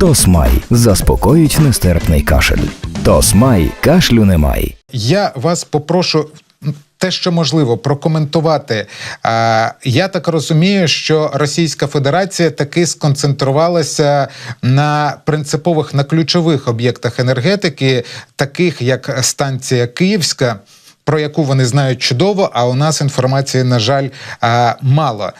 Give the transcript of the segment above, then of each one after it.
Тосмай заспокоїть нестерпний кашель. Тосмай кашлю немає. Я вас попрошу. Те, що можливо, прокоментувати. Я так розумію, що Російська Федерація таки сконцентрувалася на принципових на ключових об'єктах енергетики, таких як станція Київська, про яку вони знають чудово. А у нас інформації, на жаль, мало.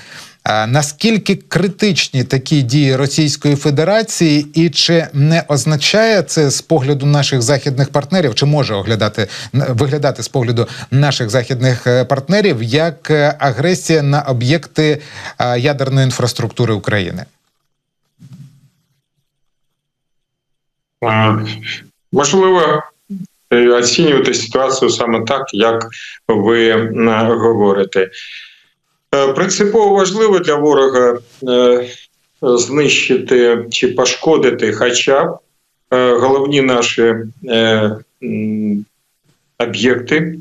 Наскільки критичні такі дії Російської Федерації, і чи не означає це з погляду наших західних партнерів, чи може оглядати виглядати з погляду наших західних е, партнерів як е, агресія на об'єкти е, ядерної інфраструктури України? Можливо, оцінювати ситуацію саме так, як ви говорите. Е, Принципово важливо для ворога е, знищити чи пошкодити хоча б е, головні наші об'єкти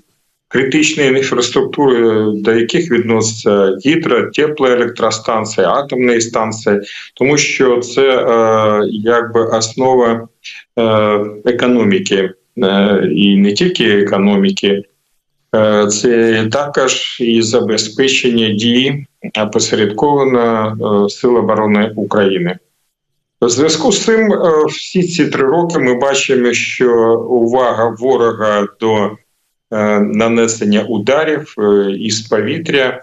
критичної інфраструктури, до яких відносяться гідро, теплоелектростанції, атомні станції, тому що це якби основа економіки і не тільки економіки. Е, Це також і забезпечення дії опосередковано е, Сил оборони України. У зв'язку з цим е, всі ці три роки ми бачимо, що увага ворога до нанесення ударів із повітря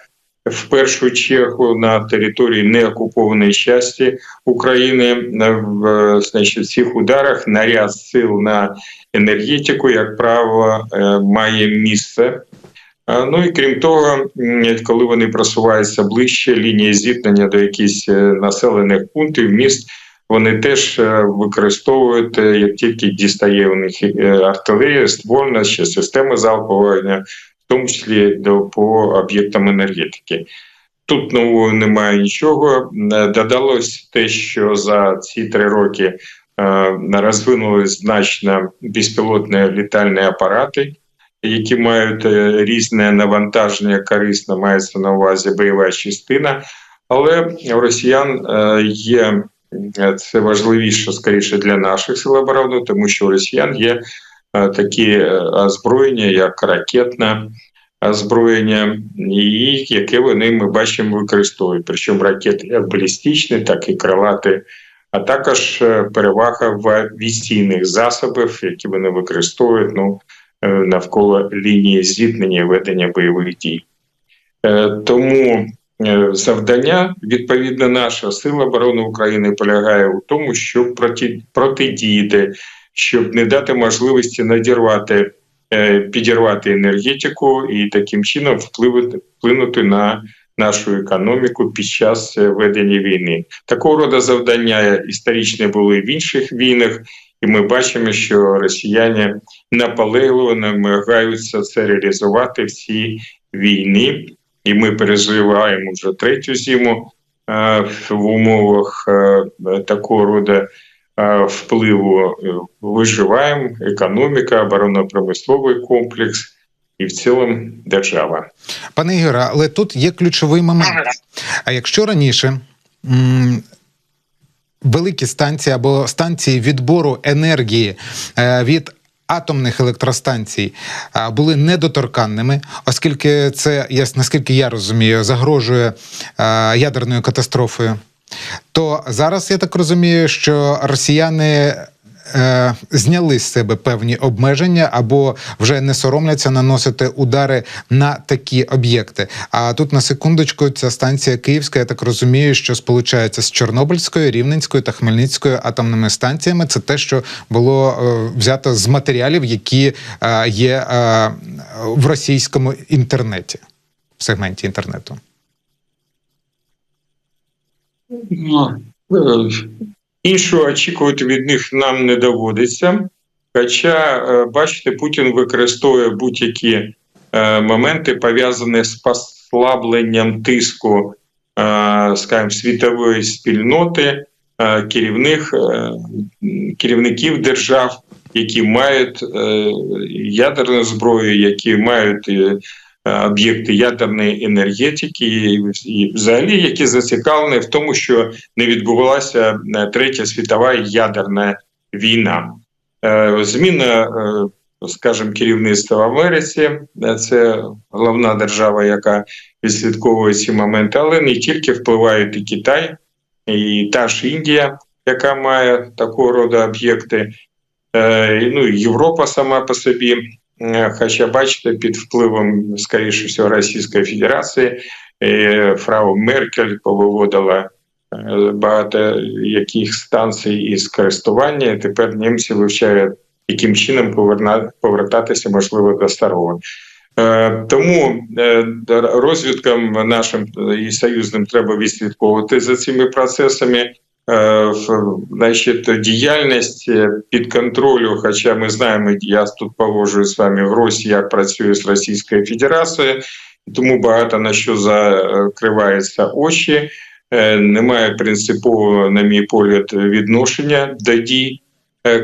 в першу чергу на території неокупованої частини України е, в е, значить, цих ударах наряд сил на енергетику, як правило, е, має місце. Ну і крім того, коли вони просуваються ближче лінії зіткнення до якихось населених пунктів, міст, вони теж використовують, як тільки дістає у них артилерія, ствольна ще системи залпового тому числі по об'єктам енергетики. Тут нового немає нічого. Е, Додалось те, що за ці три роки е, розвинулись значно безпілотні літальні апарати, які мають е, різне навантаження, корисно мається на увазі бойова частина. Але у росіян є це важливіше скоріше для наших сил оборони, тому що у росіян є такі е, озброєння, як ракетне озброєння, і яке вони ми бачимо використовують. Причому ракети як балістичні, так і крилаті, а також е, перевага в авіаційних засобів, які вони використовують ну, е, навколо лінії зіткнення ведення бойових дій. Е, Тому е, завдання відповідно наша сила оборони України полягає у тому, щоб проти, протидіяти, щоб не дати можливості надірвати, е, підірвати енергетику і таким чином впливати, вплинути на нашу економіку під час е, ведення війни. Такого роду завдання історичні були в інших війнах, і ми бачимо, що росіяни наполегливо намагаються це реалізувати в цій і ми переживаємо вже третю зиму е, в умовах такого роду впливу. Е, Виживаємо економіка, оборонно-промисловий комплекс і в цілому держава. Пане Ігоре, але тут є ключовий момент. А якщо раніше м, великі станції або станції відбору енергії е, від атомних електростанцій а, були недоторканними, оскільки це, я, наскільки я розумію, загрожує а, ядерною катастрофою, то зараз я так розумію, що росіяни. е, Зняли з себе певні обмеження або вже не соромляться наносити удари на такі об'єкти. А тут на секундочку ця станція Київська, я так розумію, що сполучається з Чорнобильською, Рівненською та Хмельницькою атомними станціями. Це те, що було е, взято з матеріалів, які е, є е, в російському інтернеті, в сегменті інтернету. Ну, е, Іншого очікувати від них нам не доводиться. Хоча, е, бачите, Путін використовує будь-які е, моменти, пов'язані з послабленням тиску, скажімо, світової спільноти, керівних, керівників держав, які мають ядерну зброю, які мають об'єкти ядерної енергетики, і, взагалі, які зацікавлені в тому, що не відбувалася е, третя світова ядерна війна. Е, Зміна, е, скажімо, керівництва в Америці е, це головна держава, яка відслідковує ці моменти, але не тільки впливають і Китай, і та ж Індія, яка має такого роду об'єкти. Е, Ну, Європа сама по собі, Е, хоча бачите, під впливом, скоріше всього, Російської Федерації, е, фрау Меркель повиводила е, багато яких станцій із користування. Тепер німці вивчають, яким чином повертатися, можливо, до старого. Е, Тому е, розвідкам нашим і союзним треба відслідковувати за цими процесами. Е, Значить, діяльність е, під контролю, хоча ми знаємо, я тут погоджуюсь з вами в Росії, як працює з Російською Федерацією, тому багато на що закриваються очі. Е, Немає принципового, на мій погляд, відношення до дій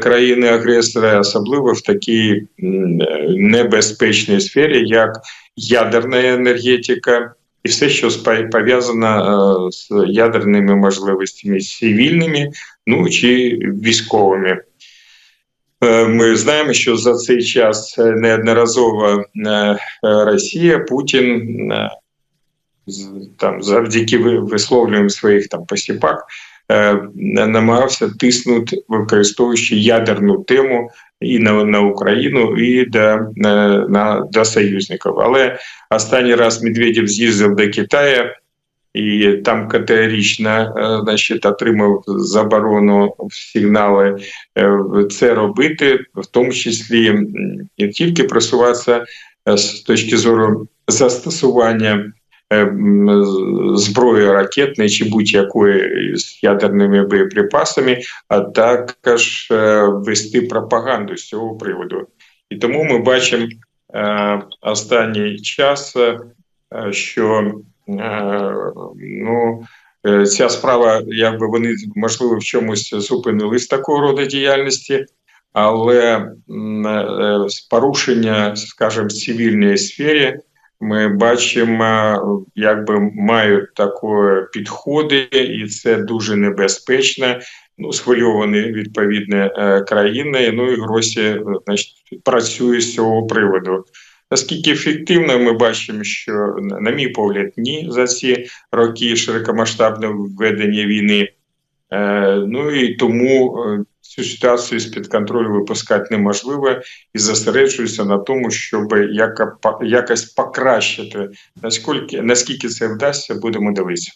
країни-агресора, особливо в такій небезпечній сфері, як ядерна енергетика, і все, що пов'язано е, з ядерними можливостями цивільними, ну чи військовими. Е, Ми знаємо, що за цей час е, неодноразово Росія, Путін там завдяки ви- висловлюванням своїх там посіпак намагався тиснути, використовуючи ядерну тему і на, на Україну, і до, е, на, до союзників. Але останній раз Медведєв з'їздив до Китаю. І там категорично е, значить, отримав заборону сигнали е, це робити, в тому числі не тільки просуватися е, з точки зору застосування зброї ракетної чи будь-якої з ядерними боєприпасами, а також е, вести пропаганду з цього приводу. І тому ми бачимо е, останній час, е, що ну, ця справа, якби вони можливо в чомусь зупинились такого роду діяльності, але порушення, скажімо, в цивільній сфері. Ми бачимо, якби мають такі підходи, і це дуже небезпечно. Ну, схвильовані відповідні е, країни. Ну і Гросі, е, значить, працює з цього приводу. Наскільки ефективно ми бачимо, що на мій погляд, ні за ці роки широкомасштабного введення війни. Е, ну і тому цю ситуацію з-під контролю випускати неможливо і зосереджуюся на тому, щоб якось покращити. Наскільки, наскільки це вдасться, будемо дивитися.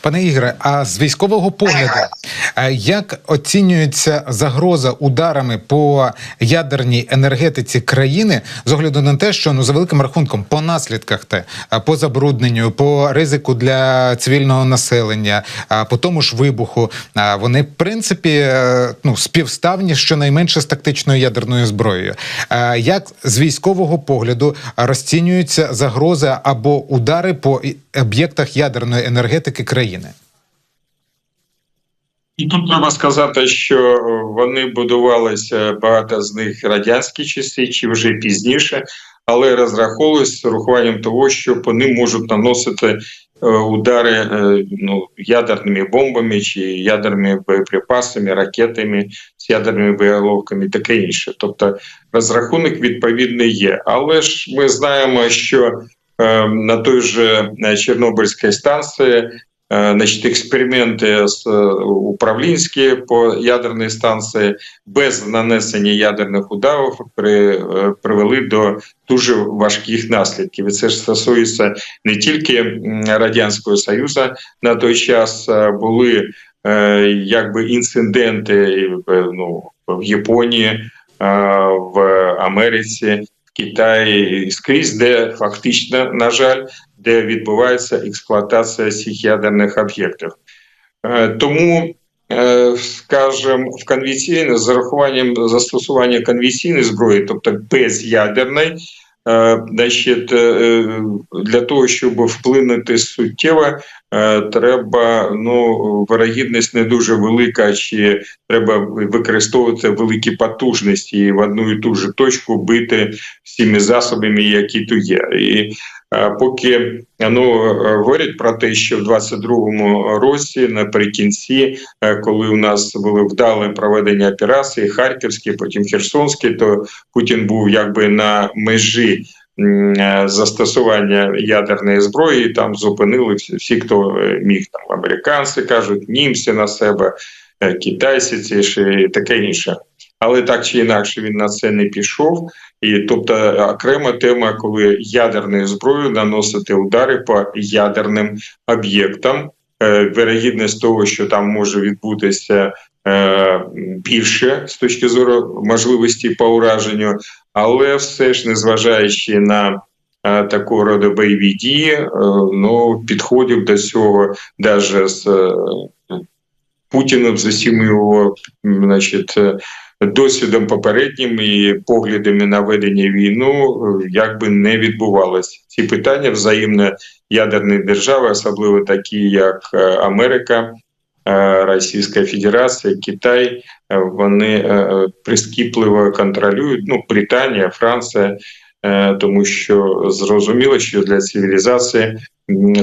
Пане Ігоре, а з військового погляду, е, як оцінюється загроза ударами по ядерній енергетиці країни з огляду на те, що ну за великим рахунком по наслідках те е, по забрудненню, по ризику для цивільного населення, е, по тому ж вибуху, вони в принципі ну співставні щонайменше з тактичною ядерною зброєю. Як з військового погляду розцінюються загрози або удари по об'єктах ядерної енергетики країни? І тут треба сказати, що вони будувалися багато з них радянські часи чи вже пізніше, але розраховувалися з урахуванням того, що по ним можуть наносити е, удари е, ну, ядерними бомбами чи ядерними боєприпасами, ракетами з ядерними боєголовками, таке інше. Тобто розрахунок відповідний є. Але ж ми знаємо, що на той же е, Чорнобильській станції е, значить, експерименти з е, управлінські по ядерній станції без нанесення ядерних ударів при, привели до дуже важких наслідків. І це ж стосується не тільки радянського союзу на той час були якби інциденти ну, в Японії, в Америці. Китаї скрізь, де фактично, на жаль, де відбувається експлуатація цих ядерних об'єктів. Е, Тому, е, скажімо, в конвенційне з зарахуванням застосування конвенційної зброї, тобто безядерної, е, значить, для того, щоб вплинути суттєво треба ну вирогідність не дуже велика, чи треба використовувати великі потужності в одну і ту ж точку бити всіми засобами, які тут є. І е, поки ну говорять про те, що в 22-му році, наприкінці, е, коли у нас були вдале проведення операції, Харківські, потім Херсонські, то Путін був якби на межі е, застосування ядерної зброї. Там зупинили всі, хто е, міг там американці кажуть, німці на себе, е, китайці ці і таке інше. Але так чи інакше він на це не пішов. І тобто окрема тема, коли ядерною зброєю наносити удари по ядерним об'єктам. Е, Вирогідність того, що там може відбутися е, більше з точки зору можливості по ураженню, але все ж незважаючи на е, такого роду бойові дії, е, ну підходив до цього навіть з е, Путіним, з усім його значить, е, досвідом попереднім і поглядами на ведення війну, е, якби не відбувалося. Ці питання взаємно ядерні держави, особливо такі, як е, Америка, е, Російська Федерація, Китай, е, вони е, прискіпливо контролюють. Ну, Британія, Франція, е, тому що зрозуміло, що для цивілізації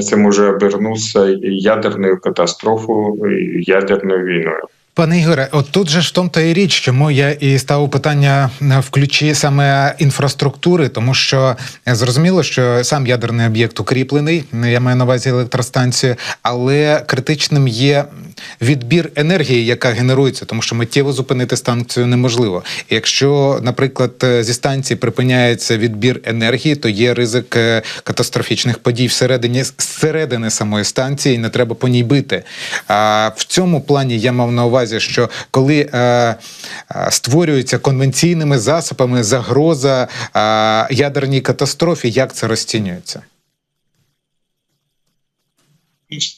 це може обернутися ядерною катастрофою, ядерною війною. Пане Ігоре, от тут же ж в тому то і річ, чому я і ставив питання е, в ключі саме інфраструктури, тому що е, зрозуміло, що сам ядерний об'єкт укріплений, я маю на увазі електростанцію, але критичним є відбір енергії, яка генерується, тому що миттєво зупинити станцію неможливо. Якщо, наприклад, е, зі станції припиняється відбір енергії, то є ризик катастрофічних подій всередині зсередини самої станції, і не треба по ній бити. А в цьому плані я мав на увазі, що коли е, е, створюється конвенційними засобами загроза е, ядерній катастрофі, як це розцінюється?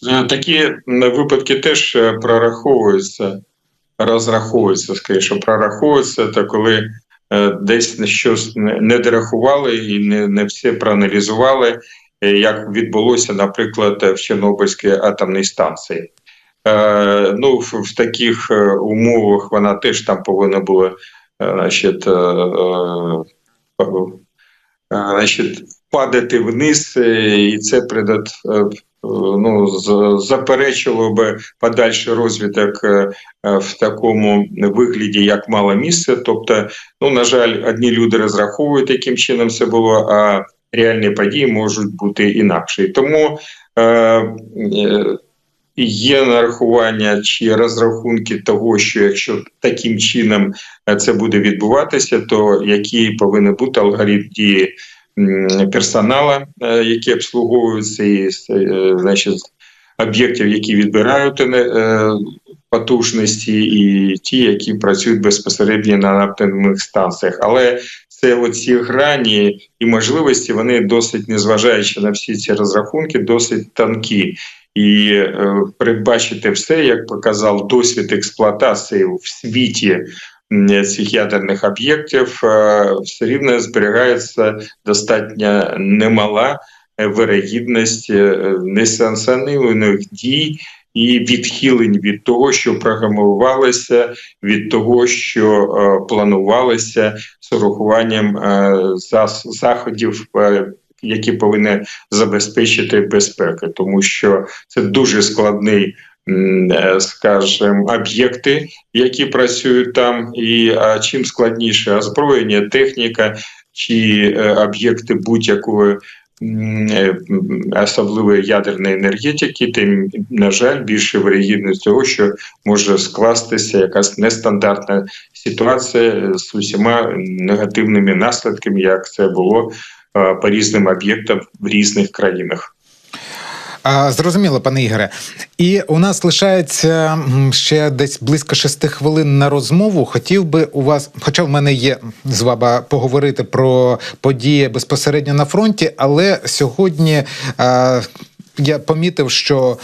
Е, Такі випадки теж е, прораховуються, розраховуються, скоріше, прораховуються, то коли е, десь щось не дорахували і не, не все проаналізували, е, як відбулося, наприклад, в Чорнобильській атомній станції. Е, ну, в, таких е, умовах вона теж там повинна була е, значить, значить, падати вниз, і це придат, ну, заперечило би подальший розвиток в такому вигляді, як мало місце. Тобто, ну, на жаль, одні люди розраховують, яким чином це було, а реальні події можуть бути інакші. Тому є нарахування чи розрахунки того, що якщо таким чином е, це буде відбуватися, то який повинен бути алгоритм дії персонала, е, які обслуговуються, е, значить, об'єктів, які відбирають е, потужності, і ті, які працюють безпосередньо на атомних станціях. Але це оці грані і можливості, вони досить, незважаючи на всі ці розрахунки, досить тонкі. І е, передбачити все, як показав досвід експлуатації в світі цих ядерних об'єктів, е, все рівно зберігається достатньо немала е, вирогідність несанкціонованих дій і відхилень від того, що програмувалося, від того, що планувалося з урахуванням заходів. Які повинні забезпечити безпеку, тому що це дуже складний, е, скажімо, об'єкти, які працюють там, і а чим складніше озброєння, техніка чи е, об'єкти будь-якої е, особливої ядерної енергетики, тим, на жаль, більше вирогідність того, що може скластися якась нестандартна ситуація з усіма негативними наслідками, як це було по різним об'єктам в різних країнах. Зрозуміло, пане Ігоре. І у нас лишається ще десь близько шести хвилин на розмову. Хотів би у вас, хоча в мене є з вами поговорити про події безпосередньо на фронті, але сьогодні я помітив, що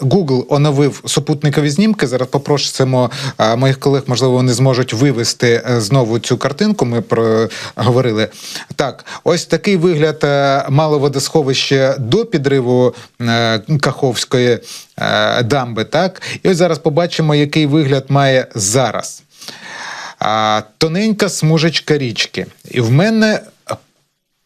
Google оновив супутникові знімки. Зараз попросимо моїх колег, можливо, вони зможуть вивести е, знову цю картинку. Ми про говорили. Так, ось такий вигляд е, мало водосховище до підриву е, Каховської е, дамби. Так, і ось зараз побачимо, який вигляд має зараз. Тоненька смужечка річки. І в мене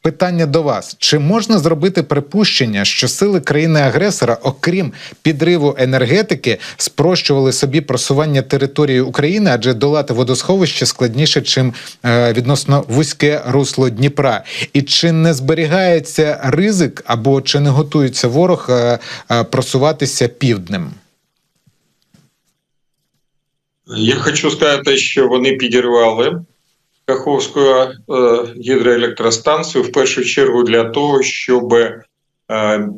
питання до вас: чи можна зробити припущення, що сили країни-агресора, окрім підриву енергетики, спрощували собі просування території України, адже долати водосховище складніше, чим е, відносно вузьке русло Дніпра? І чи не зберігається ризик або чи не готується ворог е, е, просуватися півднем? Я хочу сказати, що вони підірвали Каховську е, гідроелектростанцію в першу чергу для того, щоб е,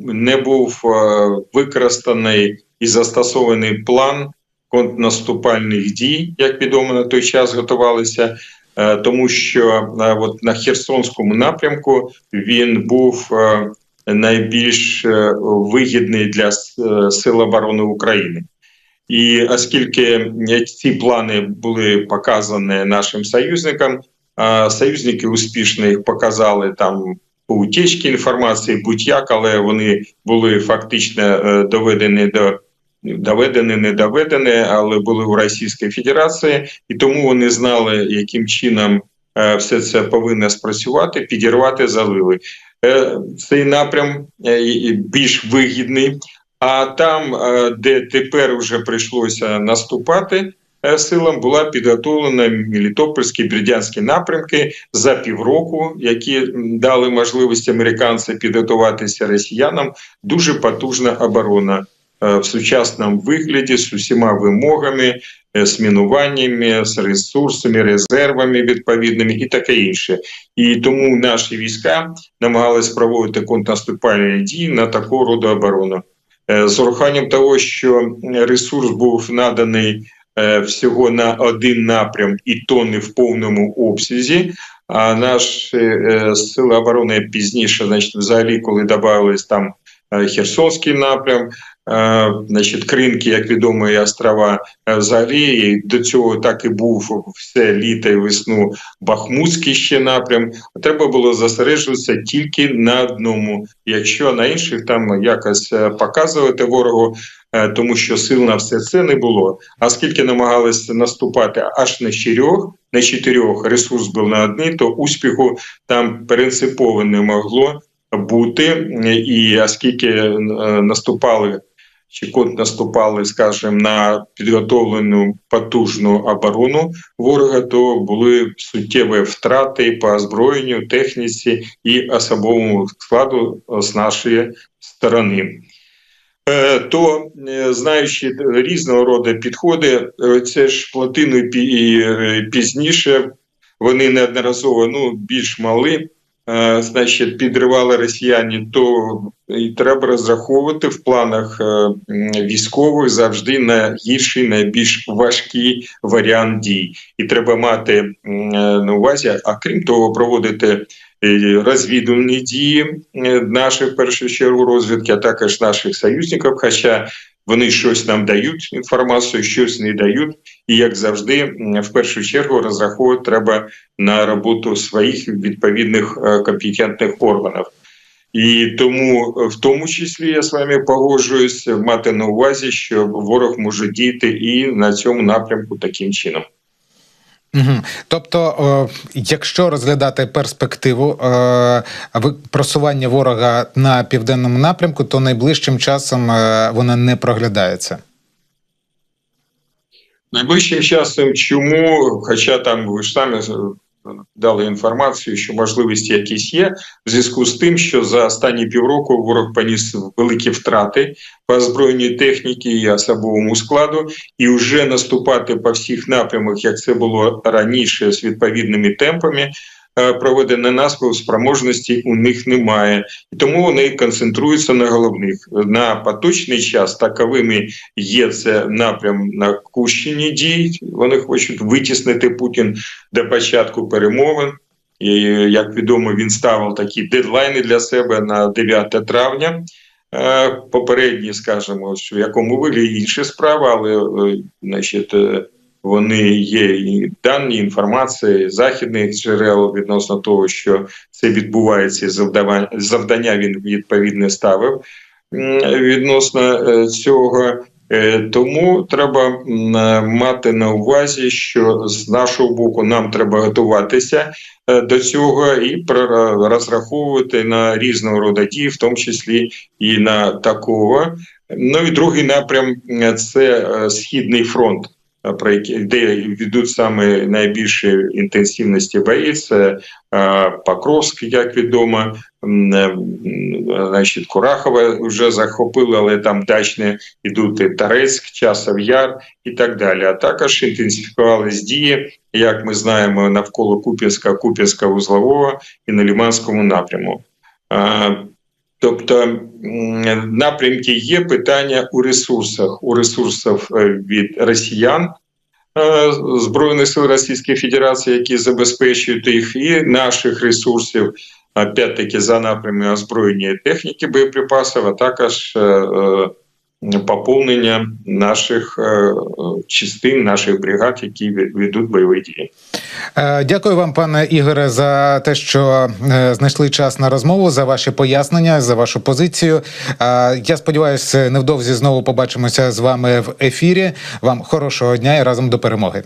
не був е, використаний і застосований план контрнаступальних дій, як відомо на той час готувалися. Тому що от на Херсонському напрямку він був найбільш вигідний для Сил оборони України. І оскільки ці плани були показані нашим союзникам, союзники успішно їх показали там по утечці інформації, будь-як, але вони були фактично е, доведені до доведені, не доведені, але були в Російській Федерації, і тому вони знали, яким чином е, все це повинно спрацювати, підірвати, залили. Е, Цей напрям більш вигідний. А там, е, де тепер вже прийшлося наступати е, силам, була підготовлена Мелітопольські Бердянські напрямки за півроку, які дали можливість американцям підготуватися росіянам. Дуже потужна оборона е, в сучасному вигляді з усіма вимогами, з мінуваннями, з ресурсами, резервами відповідними і таке інше. І тому наші війська намагались проводити контрнаступальні дії на такого роду оборону. Е, з урахуванням того, що ресурс був наданий е, всього на один напрям, і то не в повному обсязі. А наші е, сили оборони пізніше, значить, взагалі, коли додавались там Херсонський напрям, значить, Кринки, як відомо, і острова е, і до цього так і був все літо і весну Бахмутський ще напрям. Треба було зосереджуватися тільки на одному, якщо на інших там якось е, показувати ворогу, е, тому що сил на все це не було. А скільки намагалися наступати аж на чотирьох, на чотирьох ресурс був на одні, то успіху там принципово не могло бути. І оскільки е, наступали чи контрнаступали, скажімо, на підготовлену потужну оборону ворога, то були суттєві втрати по озброєнню, техніці і особовому складу з нашої сторони. Е, То, е, знаючи різного роду підходи, е, це ж плотину і пізніше вони неодноразово ну, більш мали, значить, підривали росіяни, то і треба розраховувати в планах е, військових завжди на гірший, найбільш важкий варіант дій. І треба мати е, на увазі, а крім того, проводити е, розвідувальні дії е, наших в першу чергу розвідки, а також наших союзників. Хоча вони щось нам дають інформацію, щось не дають. І як завжди, в першу чергу розраховувати треба на роботу своїх відповідних е, компетентних органів. І тому, е, в тому числі, я з вами погоджуюсь мати на увазі, що ворог може діяти і на цьому напрямку таким чином. Угу. Тобто, якщо розглядати перспективу е, просування ворога на південному напрямку, то найближчим часом е, вона не проглядається. Найближчим часом чому, хоча там ви ж самі дали інформацію, що можливості якісь є, в зв'язку з тим, що за останні півроку ворог поніс великі втрати по озброєнній техніці і особовому складу, і вже наступати по всіх напрямах, як це було раніше, з відповідними темпами. Е, Проведення наступу спроможності у них немає, і тому вони концентруються на головних на поточний час. Таковими є це напрям на Кущині дій. Вони хочуть витіснити Путін до початку перемовин. І як відомо, він ставив такі дедлайни для себе на 9 травня. е, попередні, скажімо, в якому вигляді інші справи, але е, значить, е, вони є і дані інформації західних джерел відносно того, що це відбувається, і завдавання завдання він відповідне ставив відносно е, цього. Е, Тому треба мати на увазі, що з нашого боку нам треба готуватися е, до цього і розраховувати на різного роду дії, в тому числі і на такого. Ну і другий напрям це східний фронт. Е, Про який де ведуть саме найбільші інтенсивності бої, це е, Покровськ, як відомо, е, значить, Курахова вже захопили, але там дачне йдуть і Тарецьк, Часов Яр і так далі. А також інтенсифікувались дії, як ми знаємо, навколо Куп'янська, Куп'янська вузлового і на Ліманському напряму. Тобто напрямки є питання у ресурсах, у ресурсах е, від росіян. е, Збройних сил Російської Федерації, які забезпечують їх, і наших ресурсів, опять-таки за напрямами озброєння техніки боєприпасів, а також е, поповнення наших частин, наших бригад, які ведуть бойові дії. Е, Дякую вам, пане Ігоре, за те, що е, знайшли час на розмову, за ваші пояснення, за вашу позицію. Е, Я сподіваюся, невдовзі знову побачимося з вами в ефірі. Вам хорошого дня і разом до перемоги.